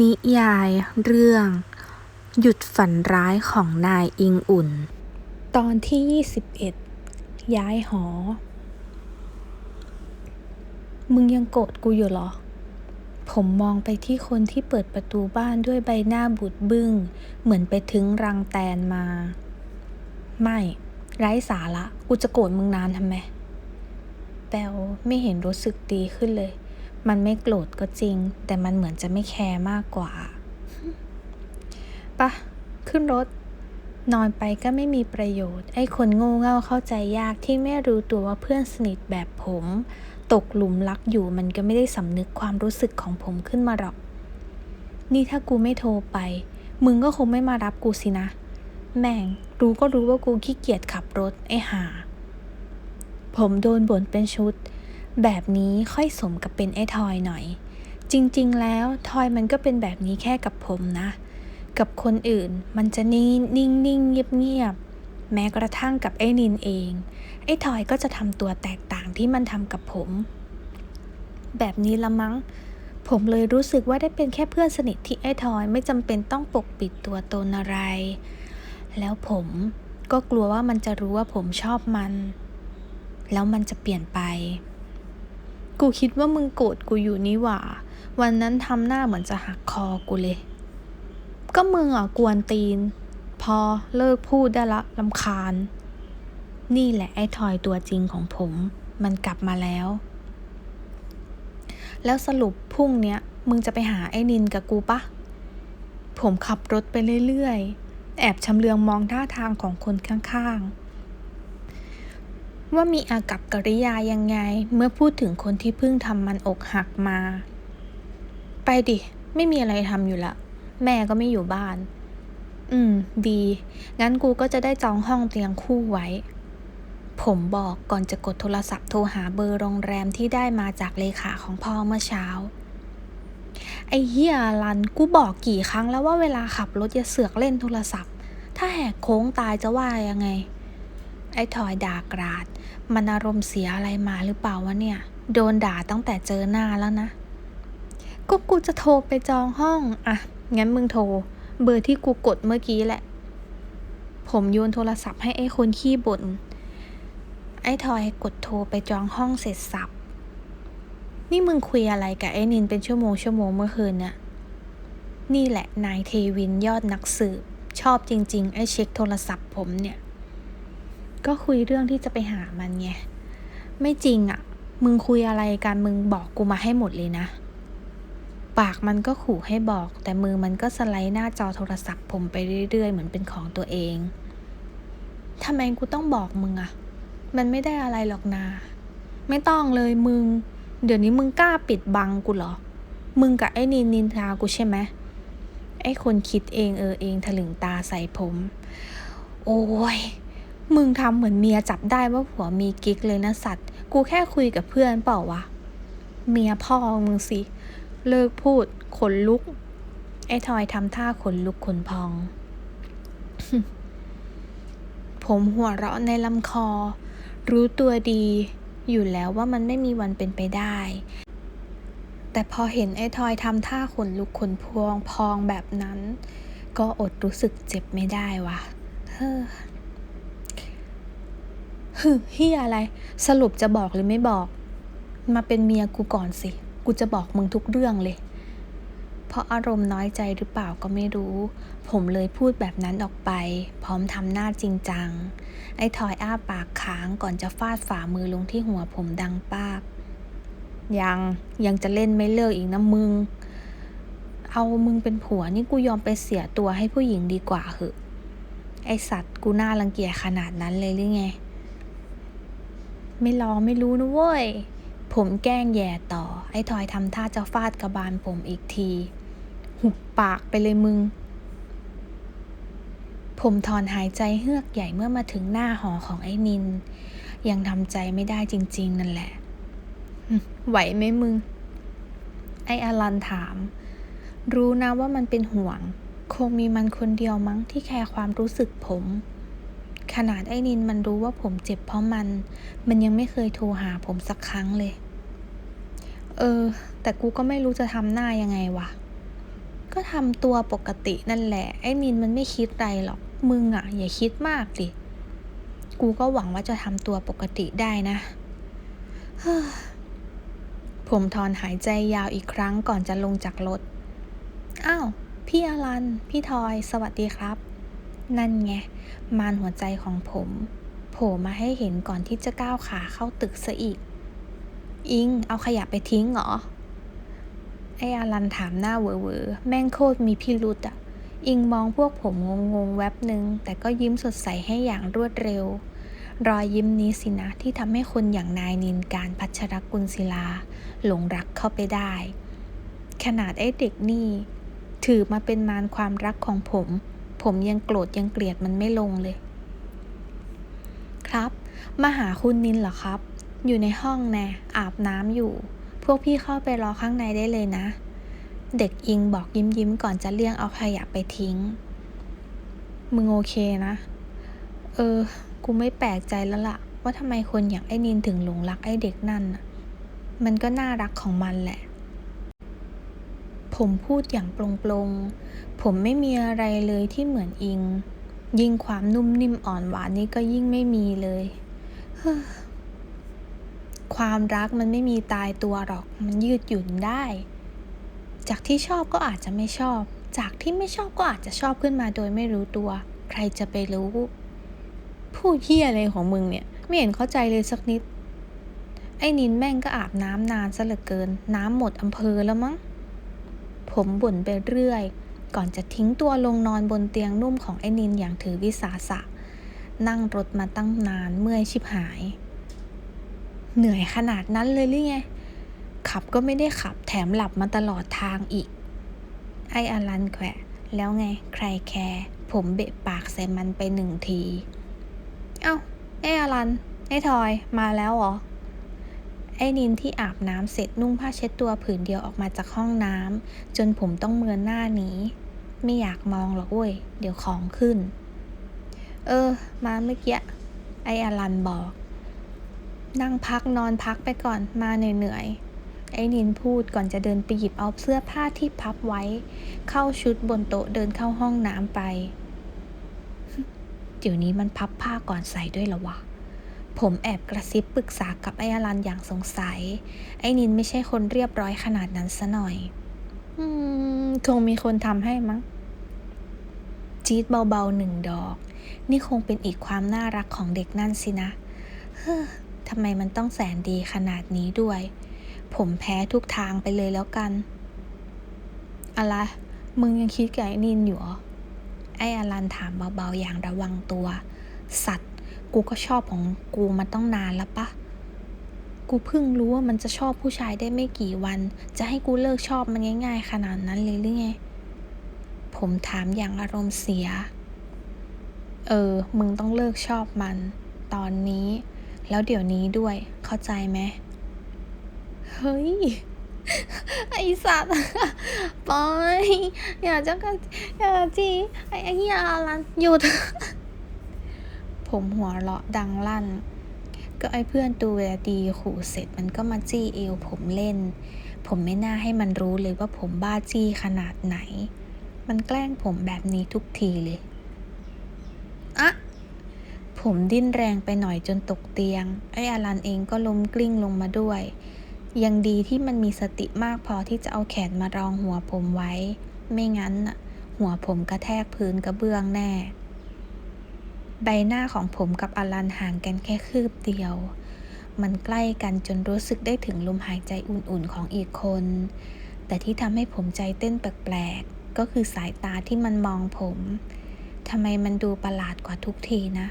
นิยายเรื่อง หยุดฝันร้ายของนายอิงอุ่น ตอนที่ 21 ย้ายหอ มึงยังโกรธกูอยู่เหรอ ผมมองไปที่คนที่เปิดประตูบ้านด้วยใบหน้าบูดบึ้ง เหมือนไปถึงรังแตนมา ไม่ ไร้สาระ กูจะโกรธมึงนานทำไม แปลไม่เห็นรู้สึกดีขึ้นเลย มันไม่โกรธก็จริง แต่มันเหมือนจะไม่แคร์มากกว่าปะขึ้นรถ นอนไปก็ไม่มีประโยชน์ ไอ้คนโง่เง่าเข้าใจยากที่ไม่รู้ตัวว่าเพื่อนสนิทแบบผม ตกหลุมรักอยู่มันก็ไม่ได้สำนึกความรู้สึกของผมขึ้นมาหรอก นี่ถ้ากูไม่โทรไป มึงก็คงไม่มารับกูสินะ แม่ง รู้ก็รู้ว่ากูขี้เกียจขับรถไอ้ห่าผมโดนบ่นเป็นชุด แบบนี้ค่อยสมกับเป็นไอ้ทอยหน่อย จริงๆ แล้วทอยมันก็เป็นแบบนี้แค่กับผมนะ กับคนอื่นมันจะนิ่งนิ่งเงียบเงียบๆแม้กระทั่งกับไอ้นินเอง ไอ้ทอยก็จะทำตัวแตกต่างที่มันทำกับผม แบบนี้ละมั้ง ผมเลยรู้สึกว่าได้เป็นแค่เพื่อนสนิทที่ไอ้ทอยไม่จำเป็นต้องปกปิดตัวตนอะไร แล้วผมก็กลัวว่ามันจะรู้ว่าผมชอบมัน แล้วมันจะเปลี่ยนไป กูคิดว่ามึงโกรธกูอยู่นี่หว่า วันนั้นทำหน้าเหมือนจะหักคอกูเลย ก็มึงอะกวนตีน พอเลิกพูดได้ละลำคาญ นี่แหละไอ้ทอยตัวจริงของผม มันกลับมาแล้ว แล้วสรุปพรุ่งเนี้ย มึงจะไปหาไอ้นินกับกูปะ ผมขับรถไปเรื่อยๆ แอบชำเลืองมองท่าทางของคนข้างๆ ว่ามีอากับกริยายังไง เมื่อพูดถึงคนที่เพิ่งทำมันอกหักมา ไปดิ ไม่มีอะไรทำอยู่ละ แม่ก็ไม่อยู่บ้าน อืม ดี งั้นกูก็จะได้จองห้องเตียงคู่ไว้ ผมบอกก่อนจะกดโทรศัพท์โทรหาเบอร์โรงแรมที่ได้มาจากเลขาของพ่อเมื่อเช้า ไอ้เฮียรัน กูบอกกี่ครั้งแล้วว่าเวลาขับรถอย่าเสือกเล่นโทรศัพท์ ถ้าแหกโค้งตายจะว่ายังไงไอ้ทอยด่ากราด มันอารมณ์เสียอะไรมาหรือเปล่าวะเนี่ย โดนด่าตั้งแต่เจอหน้าแล้วนะ ก็กูจะโทรไปจองห้อง อะ งั้นมึงโทร เบอร์ที่กูกดเมื่อกี้แหละ ผมโยนโทรศัพท์ให้ไอ้คนขี้บ่น ไอ้ทอยกดโทรไปจองห้องเสร็จสับ นี่มึงคุยอะไรกับไอ้นินเป็นชั่วโมงชั่วโมงเมื่อคืนเนี่ยนี่แหละนายเทวินยอดนักสืบ ชอบจริง ๆ ไอ้เช็คโทรศัพท์ผมเนี่ย ก็คุยเรื่องที่จะไปหามันไง ไม่จริงอะ่ะ มึงคุยอะไรกันมึงบอกกูมาให้หมดเลยนะ ปากมันก็ขู่ให้บอก แต่มือมันก็สไลด์หน้าจอโทรศัพท์ผมไปเรื่อยๆ เหมือนเป็นของตัวเองทำไมกูต้องบอกมึงอะมันไม่ได้อะไรหรอกนา ไม่ต้องเลยมึง เดี๋ยวนี้มึงกล้าปิดบังกูเหรอ มึงกับไอ้นินนินทากูใช่ไหมไอ้คนคิดเองเออเองถลึงตาใส่ผม โอ้ย มึงทำเหมือนเมียจับได้ว่าผัวมีกิ๊กเลยนะสัตว์ กูแค่คุยกับเพื่อนเปล่าวะ เมียพ่อมึงสิ เลิกพูด ขนลุก ไอ้ทอยทำท่าขนลุกขนพอง ผมหัวเราะในลำคอ รู้ตัวดี อยู่แล้วว่ามันไม่มีวันเป็นไปได้ แต่พอเห็นไอ้ทอยทำท่าขนลุกขนพวงพองแบบนั้น ก็อดรู้สึกเจ็บไม่ได้วะเฮ้อ ฮึเฮียอะไร สรุปจะบอกหรือไม่บอก มาเป็นเมียกูก่อนสิ กูจะบอกมึงทุกเรื่องเลย เพราะอารมณ์น้อยใจหรือเปล่าก็ไม่รู้ ผมเลยพูดแบบนั้นออกไป พร้อมทำหน้าจริงจัง ไอ้ทอยอ้าปากค้างก่อนจะฟาดฝ่ามือลงที่หัวผมดังป้าบยังยังจะเล่นไม่เลิกอีกนะมึง เอามึงเป็นผัวนี่กูยอมไปเสียตัวให้ผู้หญิงดีกว่าเหอะ ไอสัตว์กูน่ารังเกียจขนาดนั้นเลยหรือไง ไม่รอไม่รู้นะเว้ย ผมแกล้งแย่ต่อ ไอ้ทอยทำท่าจะฟาดกระบาลผมอีกที หุบปากไปเลยมึง ผมถอนหายใจเฮือกใหญ่เมื่อมาถึงหน้าหอของไอ้นิน ยังทำใจไม่ได้จริง ๆ นั่นแหละ ไหวไหมมึง ไอ้อลันถาม รู้นะว่ามันเป็นห่วง คงมีมันคนเดียวมั้งที่แคร์ความรู้สึกผม ขนาดไอ้นินมันรู้ว่าผมเจ็บเพราะมัน มันยังไม่เคยโทรหาผมสักครั้งเลย เออ แต่กูก็ไม่รู้จะทำหน้ายังไงวะ ก็ทำตัวปกตินั่นแหละ ไอ้นินมันไม่คิดไรหรอก มึงอะอย่าคิดมากดิ กูก็หวังว่าจะทำตัวปกติได้นะผมถอนหายใจยาวอีกครั้งก่อนจะลงจากรถ อ้าว พี่อลัน พี่ทอย สวัสดีครับ นั่นไง มารหัวใจของผม โผล่มาให้เห็นก่อนที่จะก้าวขาเข้าตึกซะอีก อิง เอาขยะไปทิ้งเหรอ ไออารันถามหน้าเวอเวอแม่งโคตรมีพิรุษอะอิงมองพวกผมงงๆแวบหนึ่งแต่ก็ยิ้มสดใสให้อย่างรวดเร็ว รอยยิ้มนี้สินะที่ทำให้คนอย่างนายนินการพัชรกุลศิลา หลงรักเข้าไปได้ ขนาดไอ้เด็กนี่ ถือมาเป็นมารความรักของผม ผมยังโกรธยังเกลียดมันไม่ลงเลย ครับ มาหาคุณนินเหรอครับ อยู่ในห้องแน่อาบน้ำอยู่ พวกพี่เข้าไปรอข้างในได้เลยนะ เด็กอิงบอกยิ้มยิ้มก่อนจะเลี่ยงเอาขยะไปทิ้ง มึงโอเคนะ เออ กูไม่แปลกใจแล้วล่ะ ว่าทำไมคนอย่างไอ้นินถึงหลงรักไอ้เด็กนั่นน่ะมันก็น่ารักของมันแหละ ผมพูดอย่างปลงๆ ผมไม่มีอะไรเลยที่เหมือนอิง ยิ่งความนุ่มนิ่มอ่อนหวานนี่ก็ยิ่งไม่มีเลยเความรักมันไม่มีตายตัวหรอก มันยืดหยุ่นได้ จากที่ชอบก็อาจจะไม่ชอบ จากที่ไม่ชอบก็อาจจะชอบขึ้นมาโดยไม่รู้ตัว ใครจะไปรู้พูดเฮียอะไรของมึงเนี่ย ไม่เห็นเข้าใจเลยสักนิด ไอ้นินแม่งก็อาบน้ำนานซะเหลือเกิน น้ำหมดอำเภอแล้วมั้ง ผมบ่นไปเรื่อย ก่อนจะทิ้งตัวลงนอนบนเตียงนุ่มของไอ้นินอย่างถือวิสาสะ นั่งรถมาตั้งนานเมื่อยชิบหาย เหนื่อยขนาดนั้นเลยหรือไง ขับก็ไม่ได้ขับแถมหลับมาตลอดทางอีก ไอ้อลันแขวะ แล้วไงใครแคร์ผมเบะปากใส่มันไปหนึ่งที เอ้าไอ้อลัน ไอ้ทอยมาแล้วเหรอ ไอ้นินที่อาบน้ำเสร็จนุ่งผ้าเช็ดตัวผืนเดียวออกมาจากห้องน้ำจนผมต้องเมือนหน้าหนี้ ไม่อยากมองหรอกเว้ย เดี๋ยวของขึ้น เออ มาเมื่อกี้ ไอ้อลันบอก นั่งพักนอนพักไปก่อนมาเหนื่อยๆไอ้นินพูดก่อนจะเดินไปหยิบเอาเสื้อผ้าที่พับไว้ เข้าชุดบนโต๊ะเดินเข้าห้องน้ำไป เดี๋ยวนี้มันพับผ้าก่อนใส่ด้วยหรอวะ ผมแอบกระซิบปรึกษากับไอ้อลันอย่างสงสัย ไอ้นินไม่ใช่คนเรียบร้อยขนาดนั้นซะหน่อย อืม คงมีคนทำให้มั้ง จี๊ดเบาๆหนึ่งดอก นี่คงเป็นอีกความน่ารักของเด็กนั่นสินะ เฮ้อทำไมมันต้องแสนดีขนาดนี้ด้วย ผมแพ้ทุกทางไปเลยแล้วกัน อะไร มึงยังคิดกับไอ้นินอยู่เหรอ ไอ้อลันถามเบาๆอย่างระวังตัว สัตว์ กูก็ชอบของกูมาต้องนานแล้วปะ กูเพิ่งรู้ว่ามันจะชอบผู้ชายได้ไม่กี่วัน จะให้กูเลิกชอบมันง่าย ๆ ขนาดนั้นเลยหรือไง ผมถามอย่างอารมณ์เสีย เออ มึงต้องเลิกชอบมัน ตอนนี้ แล้วเดี๋ยวนี้ด้วย เข้าใจไหม เฮ้ยไอสัตว์ปอยอย่าจะกันอย่าจีไอ้เหี้ยอารันหยุด ผมหัวเราะดังลั่น ก็ไอ้เพื่อนตัวดีขู่เสร็จมันก็มาจี้เอวผมเล่น ผมไม่น่าให้มันรู้เลยว่าผมบ้าจี้ขนาดไหน มันแกล้งผมแบบนี้ทุกทีเลยอะผมดิ้นแรงไปหน่อยจนตกเตียง ไอ้อารันเองก็ล้มกลิ้งลงมาด้วย ยังดีที่มันมีสติมากพอที่จะเอาแขนมารองหัวผมไว้ ไม่งั้นน่ะหัวผมกระแทกพื้นกระเบื้องแน่ ใบหน้าของผมกับอลันห่างกันแค่คืบเดียว มันใกล้กันจนรู้สึกได้ถึงลมหายใจอุ่นๆของอีกคน แต่ที่ทำให้ผมใจเต้นแปลกๆ ก็คือสายตาที่มันมองผมทำไมมันดูประหลาดกว่าทุกทีนะ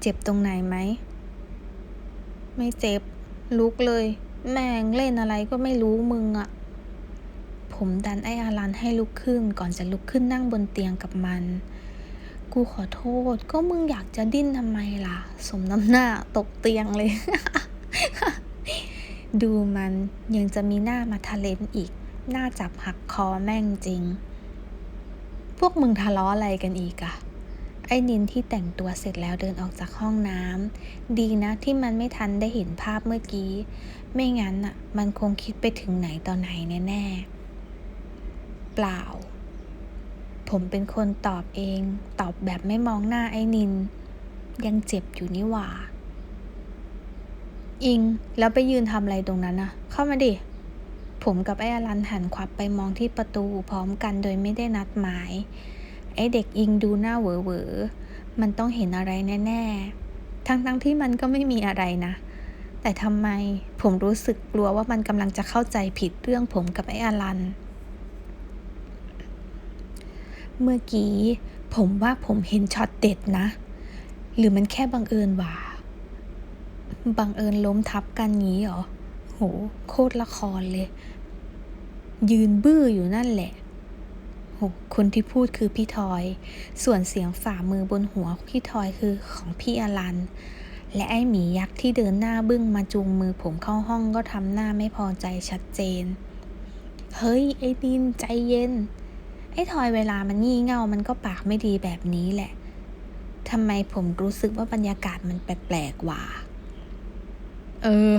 เจ็บตรงไหนไหม ไม่เจ็บ ลุกเลย แม่งเล่นอะไรก็ไม่รู้มึงอะผมดันไอ้อารันให้ลุกขึ้นก่อนจะลุกขึ้นนั่งบนเตียงกับมัน กูขอโทษ ก็มึงอยากจะดิ้นทำไมล่ะ สมน้ำหน้าตกเตียงเลย ดูมันยังจะมีหน้ามาทะเลนอีก หน้าจับหักคอแม่งจริง พวกมึงทะเลาะอะไรกันอีกอะไอ้นินที่แต่งตัวเสร็จแล้วเดินออกจากห้องน้ำดีนะที่มันไม่ทันได้เห็นภาพเมื่อกี้ ไม่งั้นอะมันคงคิดไปถึงไหนต่อไหนแน่ๆ เปล่า ผมเป็นคนตอบเอง ตอบแบบไม่มองหน้าไอ้นิน ยังเจ็บอยู่นี่หว่า อิง แล้วไปยืนทำอะไรตรงนั้นนะเข้ามาดิ ผมกับไอ้อลันหันขวับไปมองที่ประตูพร้อมกันโดยไม่ได้นัดหมาย ไอ้เด็กอิงดูหน้าเหวอเวอมันต้องเห็นอะไรแน่ ๆ ทั้งๆทที่มันก็ไม่มีอะไรนะ แต่ทำไมผมรู้สึกกลัวว่ามันกำลังจะเข้าใจผิดเรื่องผมกับไอ้อลัน เมื่อกี้ผมว่าผมเห็นช็อตเด็ดนะ หรือมันแค่บังเอิญวะบังเอิญล้มทับกันงี้เหรอ โห โคตรละครเลย ยืนบื้ออยู่นั่นแหละโหคนที่พูดคือพี่ทอย ส่วนเสียงฝ่ามือบนหัวพี่ทอยคือของพี่อลัน และไอ้หมียักษ์ที่เดินหน้าบึ้งมาจูงมือผมเข้าห้องก็ทำหน้าไม่พอใจชัดเจน เฮ้ย ไอ้ดินใจเย็น อ้ทอยเวลามันงี่เง่ามันก็ปากไม่ดีแบบนี้แหละทำไมผมรู้สึกว่าบรรยากาศมันแปลกๆว่ะเออ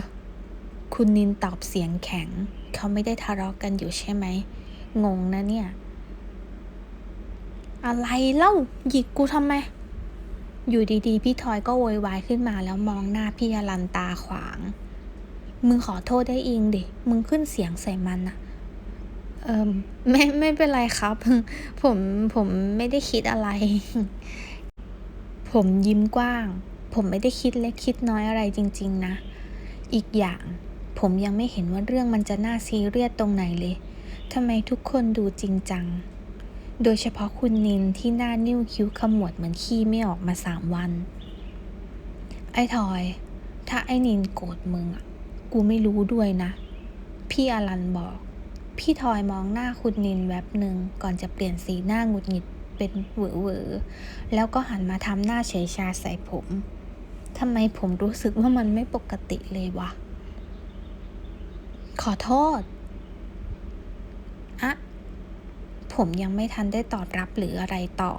คุณนินตอบเสียงแข็ง เขาไม่ได้ทะเลาะกันอยู่ใช่ไหม งงนะเนี่ย อะไรเล่า หยิกกูทำไม อยู่ดีๆ พี่ทอยก็โวยวายขึ้นมาแล้วมองหน้าพี่อลันตาขวาง มึงขอโทษได้เองดิ มึงขึ้นเสียงใส่มันอะ เออไม่ไม่เป็นไรครับ ผมผมไม่ได้คิดอะไร ผมยิ้มกว้าง ผมไม่ได้คิดเล็กคิดน้อยอะไรจริง ๆ นะ อีกอย่างผมยังไม่เห็นว่าเรื่องมันจะน่าซีเรียสตรงไหนเลยทำไมทุกคนดูจริงจัง โดยเฉพาะคุณนินที่หน้านิ้วคิ้วขมวดเหมือนขี้ไม่ออกมาสามวัน ไอ้ทอย ถ้าไอ้นินโกรธมึงอะ กูไม่รู้ด้วยนะ พี่อลันบอก พี่ทอยมองหน้าคุณนินแวบหนึ่งก่อนจะเปลี่ยนสีหน้าหงุดหงิดเป็นเหวอเวอแล้วก็หันมาทำหน้าเฉยชาใส่ผมทำไมผมรู้สึกว่ามันไม่ปกติเลยวะ ขอโทษ อะผมยังไม่ทันได้ตอบรับหรืออะไรต่อ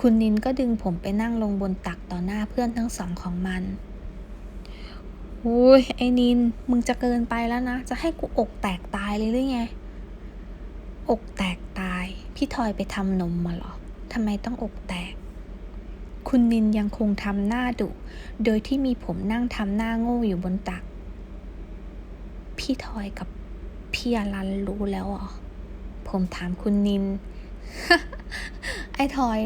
คุณนินก็ดึงผมไปนั่งลงบนตักต่อหน้าเพื่อนทั้งสองของมันโอ้ยไอ้นิน มึงจะเกินไปแล้วนะ จะให้กูอกแตกตายเลยหรือไง อกแตกตาย พี่ทอยไปทำนมมาหรอทำไมต้องอกแตก คุณนินยังคงทำหน้าดุ โดยที่มีผมนั่งทำหน้าโง่อยู่บนตัก พี่ทอยกับพี่อลันรู้แล้วเหรอผมถามคุณนิน ไอ้ทอย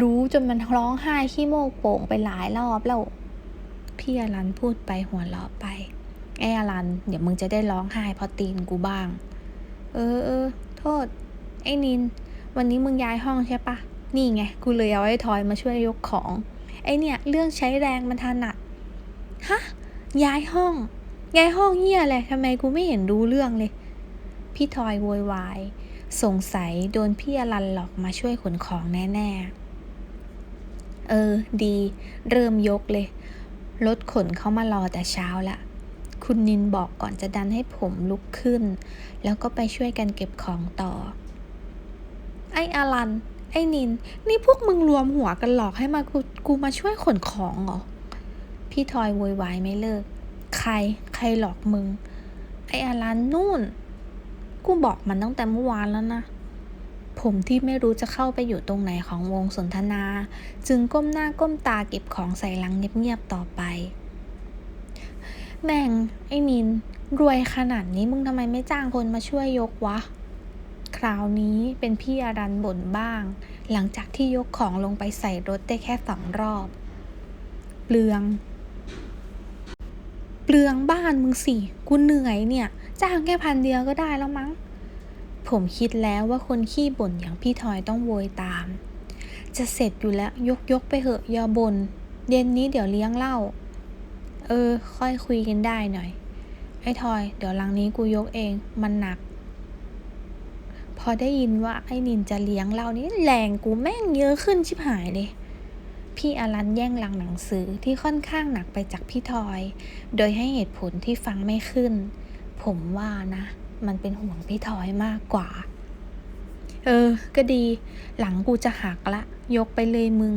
รู้จนมันร้องไห้ขี้โมกโป่งไปหลายรอบแล้ว พี่อลันพูดไปหัวเราะไป ไอ้อลันเดี๋ยวมึงจะได้ร้องไห้เพราะตีนกูบ้าง เออเออ ษ ไอ้นิน วันนี้มึงย้ายห้องใช่ปะ นี่ไง กูเลยเอาไอ้ทอยมาช่วยยกของ ไอเนี่ยเรื่องใช้แรงมันถนัด ฮะ ย้ายห้อง ย้ายห้องเฮียอะไรทำไมกูไม่เห็นรู้เรื่องเลย พี่ทอยโวยวาย สงสัยโดนพี่อลันหลอกมาช่วยขนของแน่ๆ เออ ดี เริ่มยกเลย รถขนเข้ามารอแต่เช้าละ คุณนินบอกก่อนจะดันให้ผมลุกขึ้น แล้วก็ไปช่วยกันเก็บของต่อ ไอ้อลัน ไอ้นิน นี่พวกมึงรวมหัวกันหลอกให้มากูกูมาช่วยขนของเหรอ พี่ทอยโวยวายไม่เลิก ใคร ใครหลอกมึง ไอ้อลันนู่น กูบอกมันตั้งแต่เมื่อวานแล้วนะผมที่ไม่รู้จะเข้าไปอยู่ตรงไหนของวงสนทนา จึงก้มหน้าก้มตาเก็บของใส่ลังเงียบๆต่อไป แม่งไอ้นิน รวยขนาดนี้มึงทำไมไม่จ้างคนมาช่วยยกวะ คราวนี้เป็นพี่อรันบ่นบ้าง หลังจากที่ยกของลงไปใส่รถได้แค่สองรอบเปลืองเปลืองบ้านมึงสิกูเหนื่อยเนี่ย จ้างแค่พันเดียวก็ได้แล้วมั้ง ผมคิดแล้วว่าคนขี้บ่นอย่างพี่ทอยต้องโวยตาม จะเสร็จอยู่แล้วยกยกไปเหอะอยาบน่นเย็นนี้เดี๋ยวเลี้ยงเหล้า เออ ค่อยคุยกันได้หน่อย ไอ้ทอย เดี๋ยวลังนี้กูยกเอง มันหนัก พอได้ยินว่าไอ้นินจะเลี้ยงเหล้านี่แรงกูแม่งเยอะขึ้นชิบหายเลยพี่อลันแย่งลังหนังสือที่ค่อนข้างหนักไปจากพี่ทอย โดยให้เหตุผลที่ฟังไม่ขึ้น ผมว่านะ มันเป็นห่วงพี่ทอยมากกว่า เออ ก็ดี หลังกูจะหักละ ยกไปเลยมึง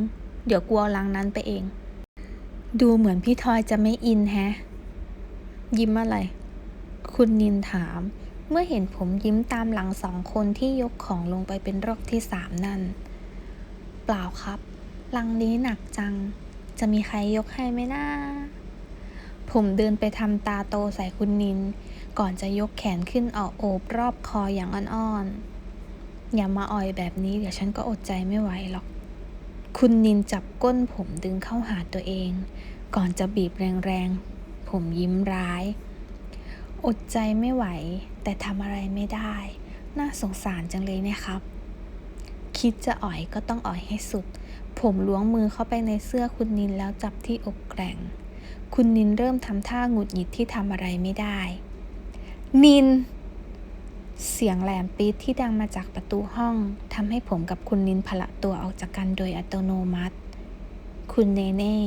เดี๋ยวกูเอาลังนั้นไปเอง ดูเหมือนพี่ทอยจะไม่อินแฮะ ยิ้มอะไร คุณนินถาม เมื่อเห็นผมยิ้มตามหลังสองคนที่ยกของลงไปเป็นรอบที่สามนั่น เปล่าครับ ลังนี้หนักจัง จะมีใครยกให้ไหมนะผมเดินไปทำตาโตใส่คุณนิน ก่อนจะยกแขนขึ้นออกโอบรอบคออย่างอ่อนๆ อย่ามาอ่อยแบบนี้เดี๋ยวฉันก็อดใจไม่ไหวหรอก คุณนินจับก้นผมดึงเข้าหาตัวเอง ก่อนจะบีบแรงๆ ผมยิ้มร้าย อดใจไม่ไหว แต่ทำอะไรไม่ได้ น่าสงสารจังเลยนะครับ คิดจะอ่อยก็ต้องอ่อยให้สุด ผมล้วงมือเข้าไปในเสื้อคุณนินแล้วจับที่อกแกร่ง คุณนินเริ่มทำท่าหงุดหงิดที่ทำอะไรไม่ได้ นิน เสียงแหลมปี๊ดที่ดังมาจากประตูห้องทำให้ผมกับคุณนินพละตัวออกจากกันโดยอัตโนมัติ คุณเนเน่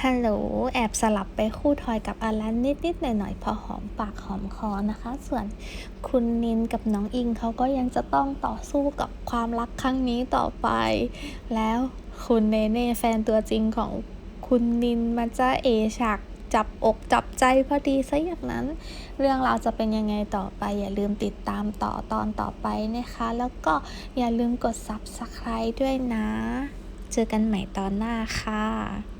ฮัลโหล แอบสลับไปคู่ทอยกับอารันนิดๆหน่อยๆพอหอมปากหอมคอนะคะ ส่วนคุณนินกับน้องอิงเขาก็ยังจะต้องต่อสู้กับความรักครั้งนี้ต่อไป แล้วคุณเนเน่แฟนตัวจริงของคุณนินมันจะเอฉาก จับอกจับใจพอดีซะอย่างนั้น เรื่องราวจะเป็นยังไงต่อไป อย่าลืมติดตามต่อตอนต่อไปนะคะ แล้วก็อย่าลืมกด subscribe ด้วยนะ เจอกันใหม่ตอนหน้าค่ะ